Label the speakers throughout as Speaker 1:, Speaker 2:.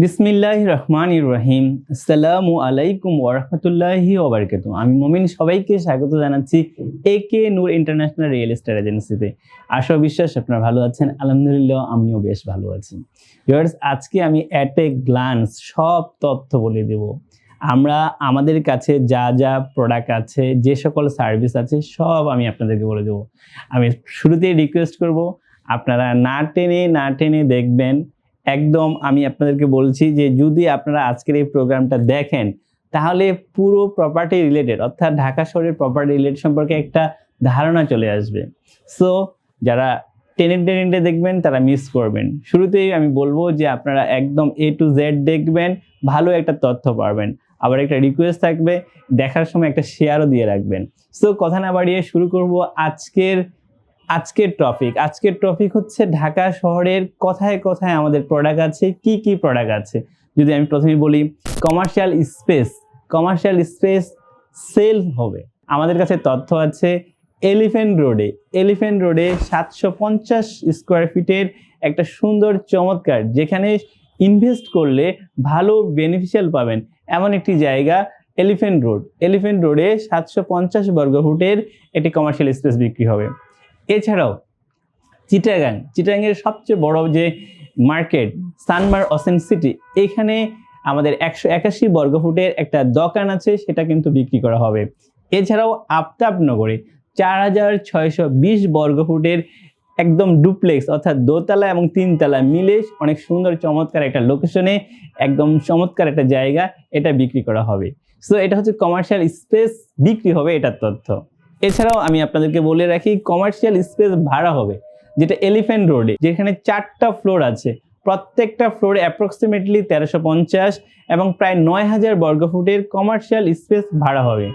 Speaker 1: বিসমিল্লাহ রহমান রহিম। আসসালামু আলাইকুম ওরহমতুল্লাহি ওবরকাতু আমি মমিন, সবাইকে স্বাগত জানাচ্ছি A K Noor international real estate এজেন্সিতে। আশা বিশ্বাস আপনারা ভালো আছেন, আলহামদুলিল্লাহ আমিও বেশ ভালো আছি। ভিউয়ার্স, আজকে আমি অ্যাট এ গ্লান্স সব তথ্য বলে দেব। আমরা আমাদের কাছে যা যা প্রোডাক্ট আছে, যে সকল সার্ভিস আছে, সব আমি আপনাদেরকে বলে দেবো। আমি শুরুতেই রিকোয়েস্ট করব, আপনারা না টেনে না টেনে দেখবেন একদম আমি আপনাদেরকে বলছি যে যদি আপনারা আজকের এই প্রোগ্রামটা দেখেন, তাহলে পুরো প্রপার্টি রিলেটেড অর্থাৎ ঢাকা শহরের প্রপার্টি রিলেটেড সম্পর্কে একটা ধারণা চলে আসবে। সো যারা টেনে টেনে দেখবেন, তারা মিস করবেন। শুরুতেই আমি বলব যে আপনারা একদম এ টু জেড দেখবেন, ভালো একটা তথ্য পাবেন। আবার একটা রিকোয়েস্ট থাকবে, দেখার সময় একটা শেয়ারও দিয়ে রাখবেন। সো কথা না বাড়িয়ে শুরু করব আজকের আজকের টপিক আজকের টপিক হচ্ছে ঢাকা শহরের কথায় কথায় আমাদের প্রোডাক্ট আছে, কি কি প্রোডাক্ট আছে। যদি আমি প্রথমে বলি commercial space commercial space sale হবে। আমাদের কাছে তথ্য আছে এলিফ্যান্ট রোডে এলিফ্যান্ট রোডে সাতশো পঞ্চাশ স্কোয়ার ফিটের একটা সুন্দর, চমৎকার, যেখানে ইনভেস্ট করলে ভালো বেনিফিশিয়াল পাবেন। এমন একটি জায়গা এলিফ্যান্ট রোড এলিফ্যান্ট রোডে সাতশো পঞ্চাশ বর্গ ফুটের একটি কমার্শিয়াল স্পেস বিক্রি হবে। এছাড়াও চিটাগাং, চিটাগাংয়ের সবচেয়ে বড় যে মার্কেট, সানমার অসেন সিটি, এখানে আমাদের একশো একাশি বর্গফুটের একটা দোকান আছে, সেটা কিন্তু বিক্রি করা হবে। এছাড়াও আফতাবনগরে চার হাজার ছয়শো বিশ বর্গফুটের একদম ডুপ্লেক্স, অর্থাৎ দোতলা এবং তিনতলা মিলে অনেক সুন্দর চমৎকার একটা লোকেশনে, একদম চমৎকার একটা জায়গা, এটা বিক্রি করা হবে। সো এটা হচ্ছে কমার্শিয়াল স্পেস বিক্রি হবে এটার তথ্য। এছাড়াও আমি আপনাদেরকে বলে রাখি কমার্শিয়াল স্পেস ভাড়া হবে, যেটা এলিফ্যান্ট রোডে যেখানে চারটা ফ্লোর আছে। প্রত্যেকটা ফ্লোরে অ্যাপ্রক্সিমেটলি তেরোশো পঞ্চাশ এবং প্রায় নয় হাজার বর্গফুটের কমার্শিয়াল স্পেস ভাড়া হবে।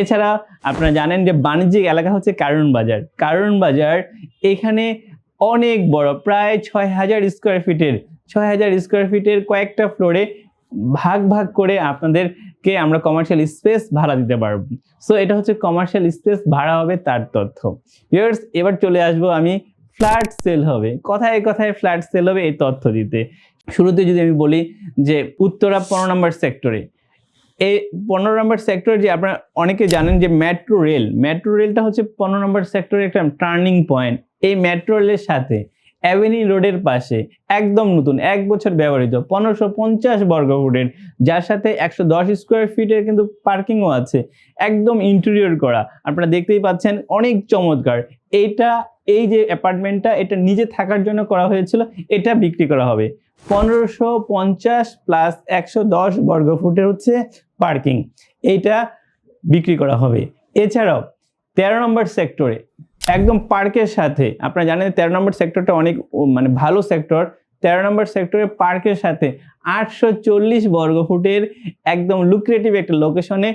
Speaker 1: এছাড়া আপনারা জানেন যে বাণিজ্যিক এলাকা হচ্ছে কারণ বাজার। কারণ বাজার এখানে অনেক বড়, প্রায় ছয় হাজার স্কোয়ার ফিটের ছয় হাজার স্কোয়ার ফিটের কয়েকটা ফ্লোরে ভাগ ভাগ করে আপনাদেরকে আমরা কমার্শিয়াল স্পেস ভাড়া দিতে পারব। সো এটা হচ্ছে কমার্শিয়াল স্পেস ভাড়া হবে তার তথ্য। ভিউয়ার্স এবার চলে আসব আমি ফ্ল্যাট সেল হবে। কথায় কথায় ফ্ল্যাট সেল হবে এই তথ্য দিতে? শুরুতে যদি আমি বলি যে উত্তরা পনেরো নম্বর সেক্টরে এই পনেরো নম্বর সেক্টরে যে আপনারা অনেকে জানেন যে মেট্রো রেল মেট্রো রেলটা হচ্ছে পনেরো নম্বর সেক্টরের একটা টার্নিং পয়েন্ট এই মেট্রো রেলের সাথে অ্যাভেনি রোডের পাশে, একদম নতুন, এক বছর ব্যবহৃত, পনেরোশো পঞ্চাশ বর্গ ফুটের, যার সাথে একশো দশ স্কোয়ার ফিটের কিন্তু পার্কিংও আছে, একদম ইন্টেরিয়র করা। আপনারা দেখতেই পাচ্ছেন অনেক চমৎকার। এইটা এই যে অ্যাপার্টমেন্টটা এটা নিজে থাকার জন্য করা হয়েছিল, এটা বিক্রি করা হবে। পনেরোশো পঞ্চাশ প্লাস একশো দশ বর্গ ফুটের হচ্ছে পার্কিং এইটা বিক্রি করা হবে। এছাড়াও, তেরো নম্বর সেক্টরে একদম পার্কের সাথে, আপনারা জানেন তেরো নম্বর সেক্টরটা অনেক মানে ভালো সেক্টর, তেরো নম্বর সেক্টরে পার্কের সাথে আটশো চল্লিশ বর্গ ফুটের একদম লুক্রেটিভ একটা লোকেশনে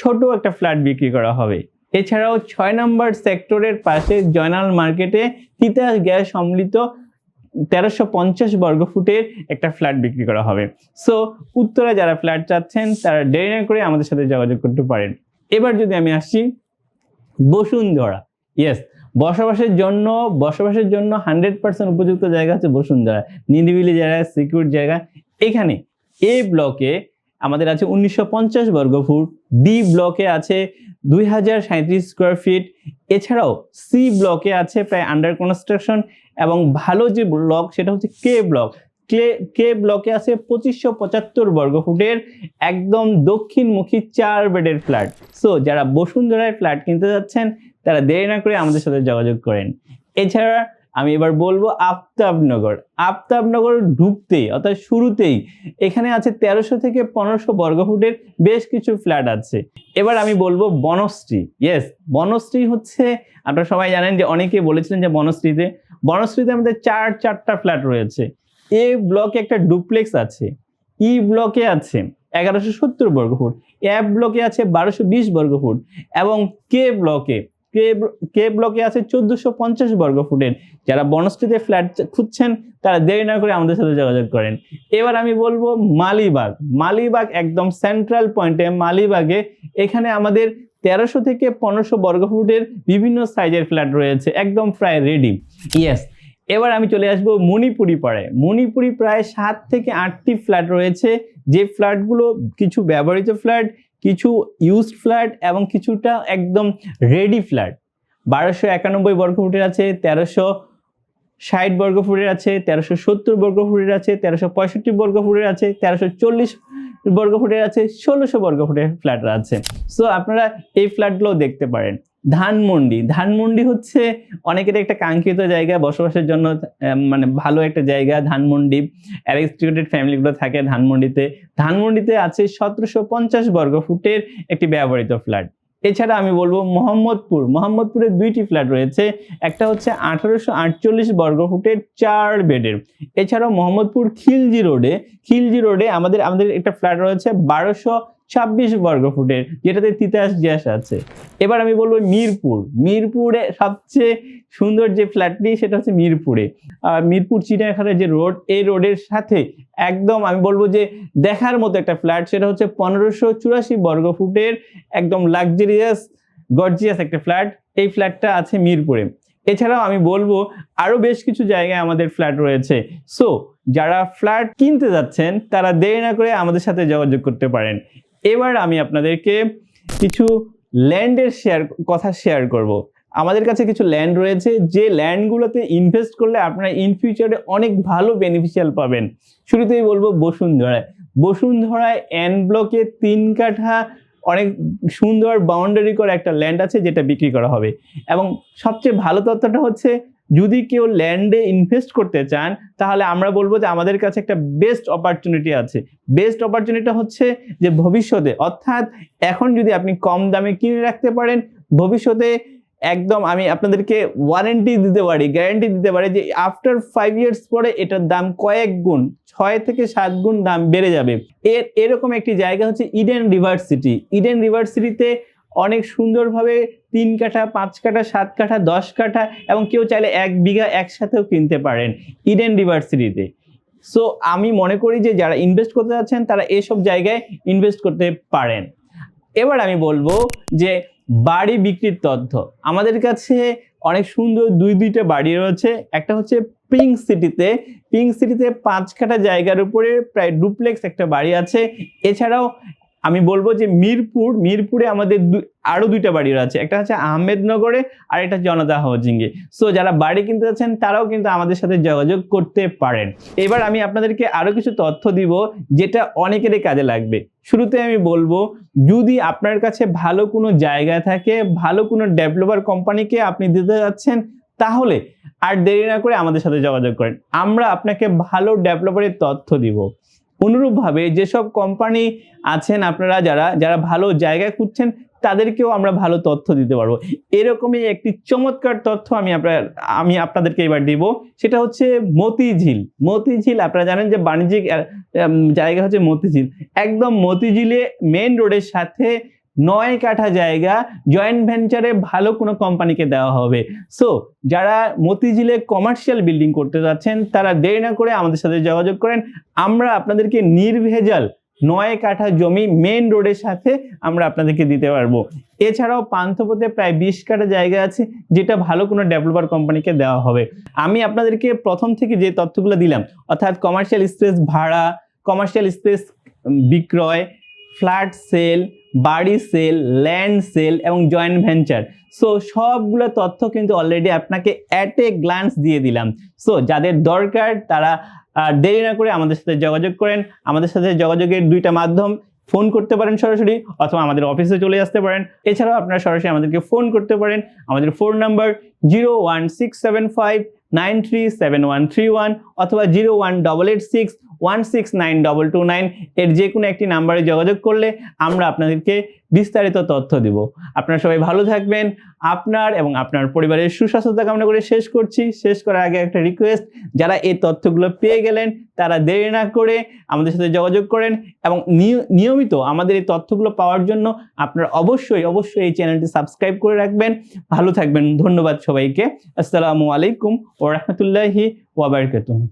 Speaker 1: ছোট একটা ফ্ল্যাট বিক্রি করা হবে। এছাড়াও ছয় নম্বর সেক্টরের পাশে জয়নাল মার্কেটে তিতাস গ্যাস সম্মিলিত তেরোশো পঞ্চাশ বর্গ ফুটের একটা ফ্ল্যাট বিক্রি করা হবে। সো উত্তরা যারা ফ্ল্যাট চাচ্ছেন, তারা দেরি না করে আমাদের সাথে যোগাযোগ করতে পারেন। এবার যদি আমি আসছি বসুন্ধরা। ইয়েস বসবাসের জন্য বসবাসের জন্য হান্ড্রেড পার্সেন্ট উপযুক্ত জায়গা হচ্ছে বসুন্ধরা। নিরিবিলি জায়গা সিকিউর জায়গা। এখানে এ ব্লকে আমাদের আছে উনিশশো পঞ্চাশ বর্গ ফুট বি ব্লকে আছে দুই হাজার স্কোয়ার ফিট এছাড়াও সি ব্লকে আছে প্রায় আন্ডার কনস্ট্রাকশন এবং ভালো যে ব্লক সেটা হচ্ছে কে ব্লক কে কে ব্লকে আছে পঁচিশশো পঁচাত্তর বর্গ ফুটের একদম দক্ষিণমুখী চার বেডের ফ্ল্যাট সো যারা বসুন্ধরায় ফ্ল্যাট কিনতে যাচ্ছেন তারা দেরি না করে আমাদের সাথে যোগাযোগ করেন। এছাড়া আমি এবার বলব আফতাবনগর। আফতাবনগর ঢুকতেই, অর্থাৎ শুরুতেই এখানে আছে তেরোশো থেকে পনেরোশো বর্গফুটের বেশ কিছু ফ্ল্যাট আছে। এবার আমি বলব বনশ্রী। ইয়েস বনশ্রী হচ্ছে, আপনারা সবাই জানেন যে অনেকে বলেছিলেন যে বনশ্রীতে বনশ্রীতে আমাদের চার, চারটা ফ্ল্যাট রয়েছে। এ ব্লকে একটা ডুপ্লেক্স আছে, ই ব্লকে আছে এগারোশো সত্তর বর্গফুট এফ ব্লকে আছে বারোশো বিশ বর্গফুট এবং কে ব্লকে কে কে ব্লকে আছে? চোদ্দোশো পঞ্চাশ বর্গ ফুটের যারা বনশ্রীতে ফ্ল্যাট খুঁজছেন, তারা দেরি না করে আমাদের সাথে যোগাযোগ করেন। এবার আমি বলব মালিবাগ। মালিবাগ একদম সেন্ট্রাল পয়েন্টে মালিবাগে এখানে আমাদের তেরোশো থেকে পনেরোশো বর্গ ফুটের বিভিন্ন সাইজের ফ্ল্যাট রয়েছে। একদম প্রায় রেডি ইয়েস এবার আমি চলে আসব মণিপুরি পাড়ায়। মণিপুরি প্রায় সাত থেকে আটটি ফ্ল্যাট রয়েছে। যে ফ্ল্যাটগুলো কিছু ব্যবহৃত ফ্ল্যাট কিছু ইউজড ফ্ল্যাট এবং কিছুটা একদম রেডি ফ্ল্যাট বারোশো একানব্বই বর্গফুটের আছে, তেরোশো ষাট বর্গফুটের আছে, তেরোশো সত্তর বর্গফুটের আছে, তেরোশো পঁয়ষট্টি বর্গফুটের আছে, তেরোশো চল্লিশ বর্গফুটের আছে, ষোলোশো বর্গফুটের ফ্ল্যাট আছে। সো আপনারা এই ফ্ল্যাটগুলো দেখতে পারেন। ধানমন্ডি। ধানমন্ডি হচ্ছে অনেকের একটা কাঙ্ক্ষিত জায়গা, বসবাসের জন্য মানে ভালো একটা জায়গা, ধানমন্ডি। অ্যারিস্টিকেটেড ফ্যামিলিগুলো থাকে ধানমন্ডিতে। ধানমন্ডিতে আছে সতেরোশো পঞ্চাশ বর্গফুটের একটি ব্যবহৃত ফ্ল্যাট। এছাড়া আমি বলব মোহাম্মদপুর। মোহাম্মদপুরে দুইটি ফ্ল্যাট রয়েছে। একটা হচ্ছে আঠারোশো আটচল্লিশ বর্গফুটের চার বেডের। এছাড়াও মোহাম্মদপুর খিলজি রোডে খিলজি রোডে আমাদের আমাদের একটা ফ্ল্যাট রয়েছে বারোশো ছাব্বিশ বর্গফুটের যেটাতে তিতাস গ্যাস আছে। এবার আমি বলব মিরপুর। মিরপুরে সবচেয়ে সুন্দর যে ফ্ল্যাটটি সেটা হচ্ছে মিরপুরে। মিরপুর চিড়িয়াখানার যে রোড, এই রোডের সাথে একদম আমি বলব যে দেখার মতো একটা ফ্ল্যাট সেটা হচ্ছে পনেরোশো চুরাশি বর্গফুটের একদম লাক্সারিয়াস গর্জিয়াস একটা ফ্ল্যাট এই ফ্ল্যাটটা আছে মিরপুরে। এছাড়াও আমি বলব আরও বেশ কিছু জায়গায় আমাদের ফ্ল্যাট রয়েছে। সো যারা ফ্ল্যাট কিনতে যাচ্ছেন, তারা দেরি না করে আমাদের সাথে যোগাযোগ করতে পারেন। এবার আমি আপনাদেরকে কিছু ল্যান্ডের শেয়ার কথা শেয়ার করব। আমাদের কাছে কিছু ল্যান্ড রয়েছে, যে ল্যান্ডগুলোতে ইনভেস্ট করলে আপনারা ইন ফিউচারে অনেক ভালো বেনিফিশিয়াল পাবেন। শুরুতেই বলব বসুন্ধরায় বসুন্ধরায় এন ব্লকে তিন কাঠা অনেক সুন্দর বাউন্ডারি করে একটা ল্যান্ড আছে, যেটা বিক্রি করা হবে। এবং সবচেয়ে ভালো তথ্যটা হচ্ছে যদি কেউ ল্যান্ডে ইনভেস্ট করতে চান, তাহলে আমরা বলব যে আমাদের কাছে একটা বেস্ট অপরচুনিটি আছে। বেস্ট অপরচুনিটি হচ্ছে যে ভবিষ্যতে, অর্থাৎ এখন যদি আপনি কম দামে কিনে রাখতে পারেন, ভবিষ্যতে একদম আমি আপনাদেরকে ওয়ারেন্টি দিতে পারি গ্যারান্টি দিতে পারি যে আফটার ফাইভ ইয়ার্স পরে এটার দাম কয়েক গুণ, ছয় থেকে সাত গুণ দাম বেড়ে যাবে। এর, এরকম একটি জায়গা হচ্ছে ইডেন রিভার্সিটি ইডেন ইউনিভার্সিটিতে অনেক সুন্দরভাবে তিন কাঠা, পাঁচ কাঠা, সাত কাঠা, দশ কাঠা এবং কেউ চাইলে এক বিঘা একসাথেও কিনতে পারেন ইডেন ডিভার্সিটিতে সো আমি মনে করি যে যারা ইনভেস্ট করতে যাচ্ছেন, তারা এসব জায়গায় ইনভেস্ট করতে পারেন। এবার আমি বলব যে বাড়ি বিক্রির তথ্য। আমাদের কাছে অনেক সুন্দর দুই, দুইটা বাড়ি রয়েছে। একটা হচ্ছে পিঙ্ক সিটিতে পিঙ্ক সিটিতে পাঁচ কাঠা জায়গার উপরে প্রায় ডুপ্লেক্স একটা বাড়ি আছে। এছাড়াও আমি বলব যে মিরপুর, মিরপুরে আমাদের দু- আরও দুইটা বাড়ি আছে একটা হচ্ছে আহমেদনগরে আর একটা জনতা হাউজিং এ সো যারা বাড়ি কিনতে যাচ্ছেন, তারাও কিন্তু আমাদের সাথে যোগাযোগ করতে পারেন। এবার আমি আপনাদেরকে আরও কিছু তথ্য দিব, যেটা অনেকেরই কাজে লাগবে। শুরুতে আমি বলব, যদি আপনার কাছে ভালো কোনো জায়গা থাকে, ভালো কোনো ডেভেলপার কোম্পানিকে আপনি দিতে যাচ্ছেন, তাহলে আর দেরি না করে আমাদের সাথে যোগাযোগ করেন। আমরা আপনাকে ভালো ডেভেলপারের তথ্য দিব। অনুরূপভাবে যেসব কোম্পানি আছেন আপনারা যারা যারা ভালো জায়গায় খুঁজছেন, তাদেরকেও আমরা ভালো তথ্য দিতে পারব। এরকমই একটি চমৎকার তথ্য আমি আপনার, আমি আপনাদেরকে এবার দিব। সেটা হচ্ছে মতিঝিল। মতিঝিল, আপনারা জানেন যে বাণিজ্যিক জায়গা হচ্ছে মতিঝিল। একদম মতিঝিলে মেন রোডের সাথে নয় কাঠা জায়গা জয়েন্ট ভেঞ্চারে ভালো কোনো কোম্পানিকে দেওয়া হবে। সো যারা মতিঝিলে কমার্শিয়াল বিল্ডিং করতে যাচ্ছেন, তারা দেরি না করে আমাদের সাথে যোগাযোগ করেন। আমরা আপনাদেরকে নির্ভেজাল নয় কাঠা জমি মেন রোডের সাথে আমরা আপনাদেরকে দিতে পারব। এছাড়াও পান্থপথে প্রায় বিশ কাঠা জায়গা আছে, যেটা ভালো কোনো ডেভেলপার কোম্পানিকে দেওয়া হবে। আমি আপনাদেরকে প্রথম থেকে যে তথ্যগুলো দিলাম, অর্থাৎ কমার্শিয়াল স্পেস ভাড়া কমার্শিয়াল স্পেস বিক্রয় ফ্ল্যাট সেল বাড়ি সেল ল্যান্ড সেল এবং জয়েন্ট ভেঞ্চার সো সবগুলো তথ্য কিন্তু অলরেডি আপনাকে অ্যাট এ গ্লান্স দিয়ে দিলাম। সো যাদের দরকার তারা দেরি না করে আমাদের সাথে যোগাযোগ করেন। আমাদের সাথে যোগাযোগের দুইটা মাধ্যম ফোন করতে পারেন সরাসরি অথবা আমাদের অফিসে চলে আসতে পারেন। এছাড়াও আপনারা সরাসরি আমাদেরকে ফোন করতে পারেন। আমাদের phone number zero one six seven five nine three seven one three one অথবা zero one double eight six one six nine double two nine এর যে কোনো একটি নাম্বারে যোগাযোগ করলে আমরা আপনাদেরকে বিস্তারিত তথ্য দিব। আপনারা সবাই ভালো থাকবেন। আপনার এবং আপনার পরিবারের সুস্বাস্থ্যতা কামনা করে শেষ করছি। শেষ করার আগে একটা রিকোয়েস্ট যারা এই তথ্যগুলো পেয়ে গেলেন, তারা দেরি না করে আমাদের সাথে যোগাযোগ করেন এবং নিয়- নিয়মিত আমাদের এই তথ্যগুলো পাওয়ার জন্য আপনারা অবশ্যই অবশ্যই এই চ্যানেলটি সাবস্ক্রাইব করে রাখবেন। ভালো থাকবেন। ধন্যবাদ সবাইকে। আসসালামু আলাইকুম ও রহমতুল্লাহি ওয়াবারকাতুহ